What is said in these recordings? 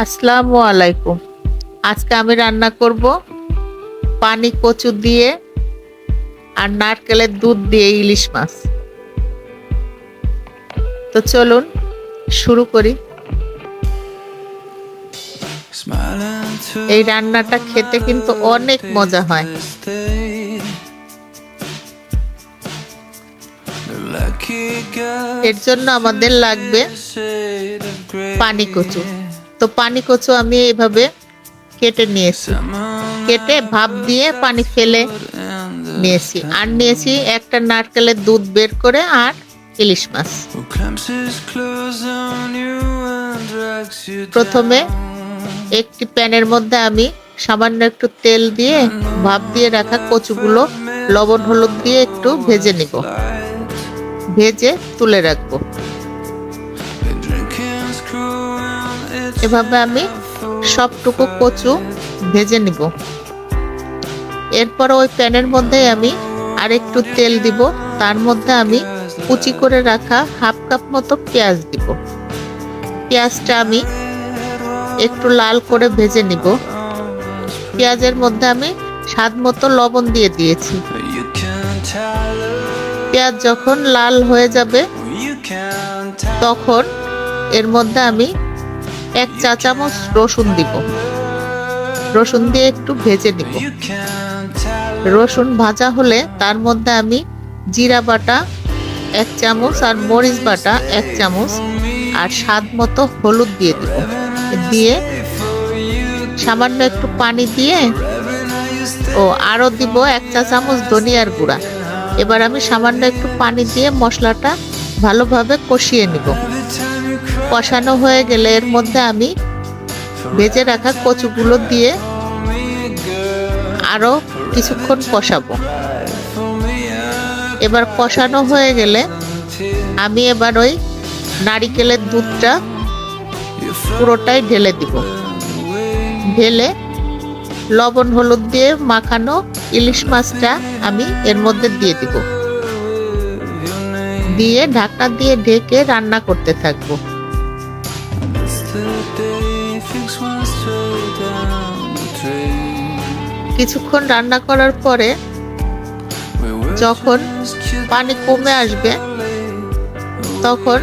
আসসালামু আলাইকুম। আজকে আমি রান্না করব পানি কচু দিয়ে আর নারকেলের দুধ দিয়ে ইলিশ মাছ। তো চলুন শুরু করি। এই রান্নাটা খেতে কিন্তু অনেক মজা হয়। এর জন্য আমাদের লাগবে পানি কচু। তো পানি কচু আমি এইভাবে কেটে নিয়েছি। কেটে ভাপ দিয়ে পানি ফেলে নিয়েছি। আর নিয়েছি একটা নারকেলের দুধ বের করে আর ইলিশ মাছ। প্রথমে একটি প্যানের মধ্যে আমি সামান্য একটু তেল দিয়ে ভাপ দিয়ে রাখা কচুগুলো, লবণ, হলুদ দিয়ে একটু ভেজে নিব। ভেজে তুলে রাখব। এভাবে আমি সবটুকু কচু ভেজে নিব। এরপর ওই প্যানের মধ্যে আমি আরেকটু তেল দিব। তার মধ্যে আমি কুচি করে রাখা হাফ কাপ মতো পেঁয়াজ দিব। পেঁয়াজটা আমি একটু লাল করে ভেজে নিব। পেঁয়াজের মধ্যে আমি স্বাদ মতো লবণ দিয়ে দিয়েছি। পেঁয়াজ যখন লাল হয়ে যাবে, তখন এর মধ্যে আমি এক চা চামচ রসুন দিব। রসুন দিয়ে একটু ভেজে নিব। রসুন ভাজা হলে তার মধ্যে আমি জিরা বাটা এক চামচ আর মরিচ বাটা এক চামচ আর স্বাদ মতো হলুদ দিয়ে দিব। দিয়ে সামান্য একটু পানি দিয়ে ও আরও দিব এক চা চামচ ধনিয়ার গুঁড়া। এবার আমি সামান্য একটু পানি দিয়ে মশলাটা ভালোভাবে কষিয়ে নিব। কষানো হয়ে গেলে এর মধ্যে আমি ভেজে রাখা কচুগুলো দিয়ে আরও কিছুক্ষণ কষাবো। এবার কষানো হয়ে গেলে আমি এবার ওই নারিকেলের দুধটা পুরোটাই ঢেলে দিব। ঢেলে লবণ হলুদ দিয়ে মাখানো ইলিশ মাছটা আমি এর মধ্যে দিয়ে দিব। দিয়ে ঢাকনা দিয়ে ঢেকে রান্না করতে থাকব। কিছুক্ষণ রান্না করার পরে যখন পানি কমে আসবে, তখন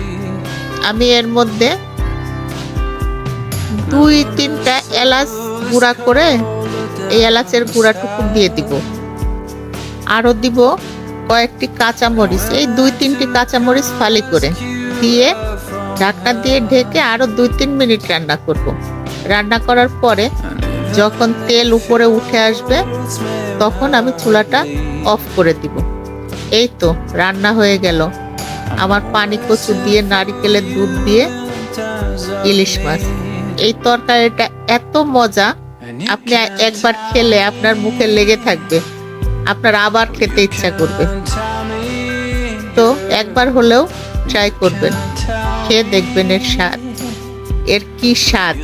আমি এর মধ্যে দুই তিনটা এলাচ গুঁড়া করে এই এলাচের গুঁড়াটুকু দিয়ে দিব। আরও দিব কয়েকটি কাঁচামরিচ, এই দুই তিনটি কাঁচামরিচ ফালি করে দিয়ে ঢাকনা দিয়ে ঢেকে আরও দুই তিন মিনিট রান্না করব। রান্না করার পরে যখন তেল উপরে উঠে আসবে, তখন আমি চুলাটা অফ করে দিব। এই তো রান্না হয়ে গেল। আমার পানি কচু দিয়ে নারিকেলের দুধ দিয়ে ইলিশ মাছ। এই তরকারিটা এত মজা, আপনি একবার খেলে আপনার মুখে লেগে থাকবে। আপনার আবার খেতে ইচ্ছা করবে। তো একবার হলেও ট্রাই করবেন। খেয়ে দেখবেন এর স্বাদ। এর কি স্বাদ?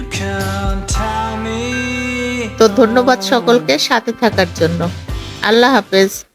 তো ধন্যবাদ সকলকে সাথে থাকার জন্য। আল্লাহ হাফেজ।